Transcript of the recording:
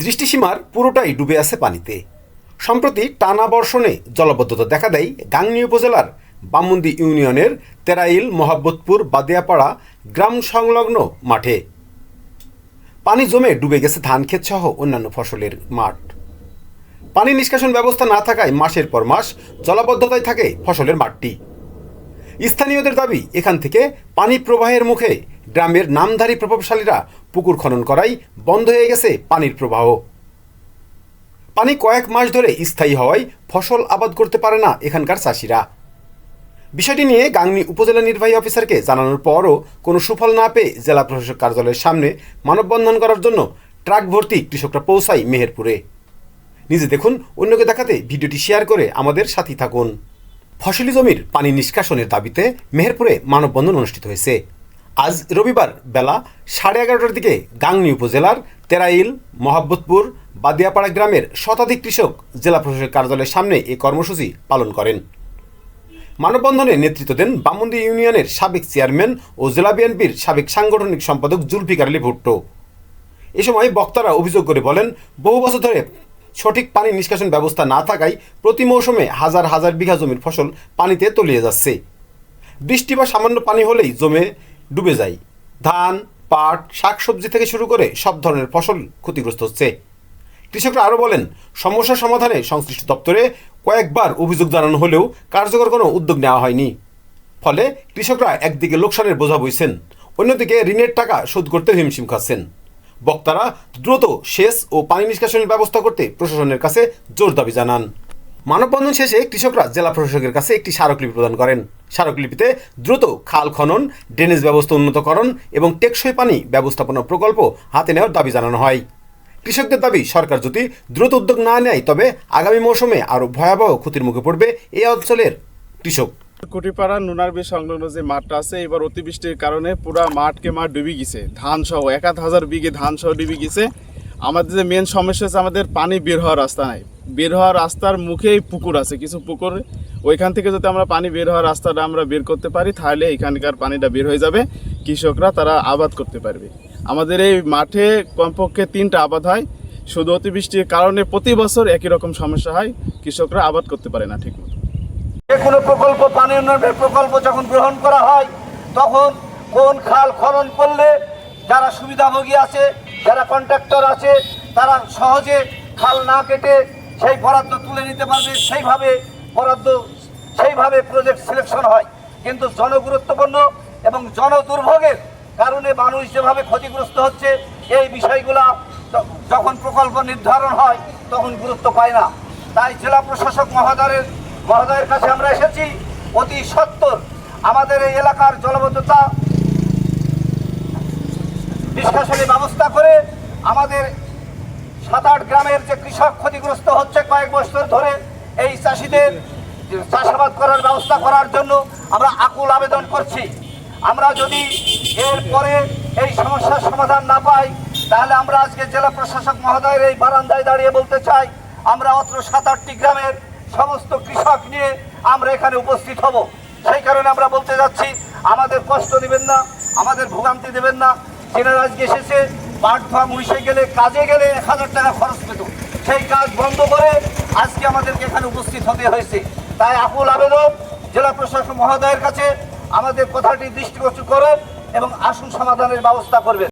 দৃষ্টিসীমার পুরোটাই ডুবে আছে পানিতে। সম্প্রতি টানা বর্ষণে জলবদ্ধতা দেখা দেয় গাংনী উপজেলার বামুন্দি ইউনিয়নের তেরাইল মোহাব্বতপুর বাদিয়াপাড়া গ্রাম সংলগ্ন মাঠে। পানি জমে ডুবে গেছে ধান সহ অন্যান্য ফসলের মাঠ। পানি নিষ্কাশন ব্যবস্থা না থাকায় মাসের পর মাস জলাবদ্ধতায় থাকে ফসলের মাঠটি। স্থানীয়দের দাবি, এখান থেকে পানি প্রবাহের মুখে গ্রামের নামধারী প্রভাবশালীরা পুকুর খনন করাই বন্ধ হয়ে গেছে পানির প্রবাহ। পানি কয়েক মাস ধরে স্থায়ী হওয়ায় ফসল আবাদ করতে পারে না এখানকার চাষিরা। বিষয়টি নিয়ে গাংনী উপজেলা নির্বাহী অফিসারকে জানানোর পরও কোনো সুফল না পেয়ে জেলা প্রশাসক কার্যালয়ের সামনে মানববন্ধন করার জন্য ট্রাক ভর্তি কৃষকরা পৌঁছায় মেহেরপুরে। নিজে দেখুন, অন্যকে দেখাতে ভিডিওটি শেয়ার করে আমাদের সাথী থাকুন। ফসলি জমির পানি নিষ্কাশনের দাবিতে মেহেরপুরে মানববন্ধন অনুষ্ঠিত হয়েছে। আজ রবিবার বেলা সাড়ে এগারোটার দিকে গাংনী উপজেলার তেরাইল, মোহাব্বতপুর, বাদিয়াপাড়া গ্রামের শতাধিক কৃষক জেলা প্রশাসক কার্যালয়ের সামনে এই কর্মসূচি পালন করেন। মানববন্ধনে নেতৃত্ব দেন বামুন্দি ইউনিয়নের সাবেক চেয়ারম্যান ও জেলা বিএনপির সাবেক সাংগঠনিক সম্পাদক জুলফিকার আলী ভুট্টো। এ সময় বক্তারা অভিযোগ করে বলেন, বহু বছর ধরে সঠিক পানি নিষ্কাশন ব্যবস্থা না থাকায় প্রতি মৌসুমে হাজার হাজার বিঘা জমির ফসল পানিতে তলিয়ে যাচ্ছে। বৃষ্টি বা সামান্য পানি হলেই জমে ডুবে যায়। ধান, পাট, শাকসবজি থেকে শুরু করে সব ধরনের ফসল ক্ষতিগ্রস্ত হচ্ছে। কৃষকরা আরও বলেন, সমস্যা সমাধানে সংশ্লিষ্ট দপ্তরে কয়েকবার অভিযোগ জানানো হলেও কার্যকর কোনো উদ্যোগ নেওয়া হয়নি। ফলে কৃষকরা একদিকে লোকসানের বোঝা বইছেন, অন্যদিকে ঋণের টাকা শোধ করতে হিমশিম খাচ্ছেন। বক্তারা দ্রুত সেচ ও পানি নিষ্কাশনের ব্যবস্থা করতে প্রশাসনের কাছে জোর দাবি জানান। মানববন্ধন শেষে কৃষকরা জেলা প্রশাসকের কাছে একটি স্মারকলিপি প্রদান করেন। স্মারকলিপিতে দ্রুত খাল খনন, ড্রেনেজ ব্যবস্থা উন্নতকরণ এবং টেকসই পানি ব্যবস্থাপনা প্রকল্প হাতে নেওয়ার দাবি জানানো হয়। কৃষকদের দাবি, সরকার যদি দ্রুত উদ্যোগ না নেয়, তবে আগামী মৌসুমে আরও ভয়াবহ ক্ষতির মুখে পড়বে এই অঞ্চলের কৃষক। কুটিপাড়া নুনারবি সংলগ্ন যে মাঠটা আছে, এবার অতিবৃষ্টির কারণে পুরা মাঠকে মাঠ ডুবে গেছে। ধান সহ এক হাজার বিঘে ধান সহ ডুবে গেছে। আমাদের যে মেন সমস্যা হচ্ছে আমাদের পানি বের হওয়ার রাস্তা নাই। বের হওয়ার রাস্তার মুখেই পুকুর আছে, কিছু পুকুর। ওইখান থেকে যদি আমরা পানি বের হওয়ার রাস্তাটা আমরা বের করতে পারি, তাহলে এখানকার পানিটা বের হয়ে যাবে। কৃষকরা তারা আবাদ করতে পারবে। আমাদের এই মাঠে কমপক্ষে তিনটা আবাদ হয়। শুধু অতিবৃষ্টির কারণে প্রতি বছর একই রকম সমস্যা হয়। কৃষকরা আবাদ করতে পারে না ঠিকমতো। যে কোনো প্রকল্প পানি উন্নয়নের প্রকল্প যখন গ্রহণ করা হয়, তখন কোন খাল খনন করলে যারা সুবিধাভোগী আছে, যারা কন্ট্রাক্টর আছে, তারা সহজে খাল না কেটে সেই বরাদ্দ তুলে নিতে পারবে, সেইভাবে বরাদ্দ, সেইভাবে প্রজেক্ট সিলেকশন হয়। কিন্তু জনগুরুত্বপূর্ণ এবং জনদুর্ভোগের কারণে মানুষ যেভাবে ক্ষতিগ্রস্ত হচ্ছে, এই বিষয়গুলা যখন প্রকল্প নির্ধারণ হয়, তখন গুরুত্ব পায় না। তাই জেলা প্রশাসক মহোদয়ের মহোদয়ের কাছে আমরা এসেছি। অতি সত্তর। আমাদের এই এলাকার জলবদ্ধতা নিষ্কাশনী ব্যবস্থা করে আমাদের সাত আট গ্রামের যে কৃষক ক্ষতিগ্রস্ত হচ্ছে কয়েক বছর ধরে, এই চাষিদের চাষাবাদ করার ব্যবস্থা করার জন্য আমরা আকুল আবেদন করছি। আমরা যদি এরপরে এই সমস্যার সমাধান না পাই, তাহলে আমরা আজকে জেলা প্রশাসক মহোদয়ের এই বারান্দায় দাঁড়িয়ে বলতে চাই, আমরা অত্র সাত আটটি গ্রামের সমস্ত কৃষক নিয়ে আমরা এখানে উপস্থিত হব। সেই কারণে আমরা বলতে যাচ্ছি, আমাদের কষ্ট দেবেন না, আমাদের ভোগান্তি দেবেন না। জেনারেল আজকে এসেছে, পাট ধোয়া মুড়িশে গেলে, কাজে গেলে এক হাজার টাকা খরচ পেত। সেই কাজ বন্ধ করে আজকে আমাদেরকে এখানে উপস্থিত হতে হয়েছে। তাই আকুল আবেদন জেলা প্রশাসক মহোদয়ের কাছে আমাদের কথাটি দৃষ্টিগোচর করেন এবং আসন সমাধানের ব্যবস্থা করবেন।